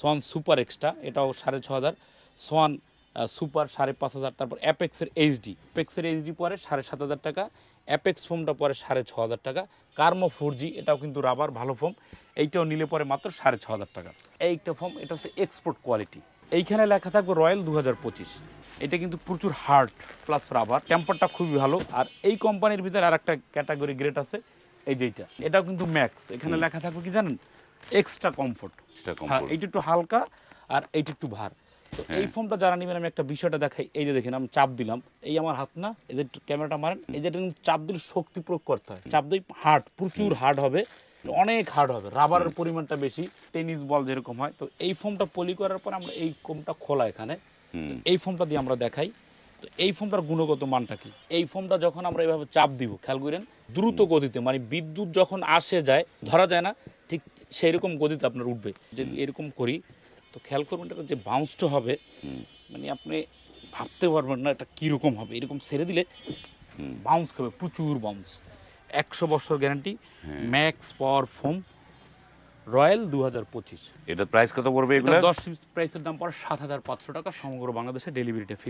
Schwann super extra, এটাও সাড়ে ছ হাজার। সোয়ান সুপার সাড়ে পাঁচ হাজার, তারপর অ্যাপেক্সের এইচডি। অ্যাপেক্সের এইচডি পরে সাড়ে সাত হাজার টাকা, অ্যাপেক্স ফোমটা পরে সাড়ে ছ হাজার টাকা, কার্মো ফোর জি, এটাও কিন্তু রাবার ভালো ফোম, এইটাও নিলে পরে মাত্র সাড়ে ছ হাজার টাকা। এইটা ফোম, এটা হচ্ছে এক্সপোর্ট কোয়ালিটি এইখানে লেখা থাকবে রয়্যাল দু হাজার পঁচিশ। এটা কিন্তু প্রচুর হার্ড, প্লাস রাবার। টেম্পারটা খুবই ভালো। আর এই কোম্পানির ভিতরে আর একটা ক্যাটাগরি গ্রেড আছে এই যেটা এটাও কিন্তু ম্যাক্স এখানে লেখা থাকবে কি জানেন? এক্সট্রা কমফোর্ট হ্যাঁ এইটা একটু হালকা আর এইটা একটু ভার। তো এই ফোনটা যারা নেবেন আমি একটা বিষয়টা দেখাই। এই যে দেখেন আমি চাপ দিলাম। এই আমার হাত না এই যে ক্যামেরাটা মারেন। এই যে এটা চাপ দিলে শক্তি প্রয়োগ করতে হয়। চাপ দিই হার্ড প্রচুর হার্ড হবে। অনেক হার্ড হবে। রাবারের পরিমাণটা বেশি টেনিস বল যেরকম হয়। তো এই ফোমটা পলি করার পর আমরা এই কোমটা খোলা এখানে। এই ফোমটা দিয়ে আমরা দেখাই। তো এই ফোমটার গুণগত মানটা কি? এই ফোমটা যখন আমরা এইভাবে চাপ দিব খেয়াল করেন দ্রুত গতিতে মানে বিদ্যুৎ যখন আসে যায় ধরা যায় না ঠিক সেই রকম গতিতে আপনার উঠবে। যদি এরকম করি তো খেয়াল করবেন এটা যে বাউন্সটা হবে মানে আপনি ভাবতে পারবেন না এটা কীরকম হবে। এরকম ছেড়ে দিলে বাউন্স খাবে প্রচুর বাউন্স একশো বছর guarantee max power foam royal দু হাজার পঁচিশ। এটার প্রাইস কত পড়বে এগুলো দশ পিস প্রাইসের দাম পড়ে সাত হাজার পাঁচশো টাকা সমগ্র বাংলাদেশে ডেলিভারিটা ফ্রি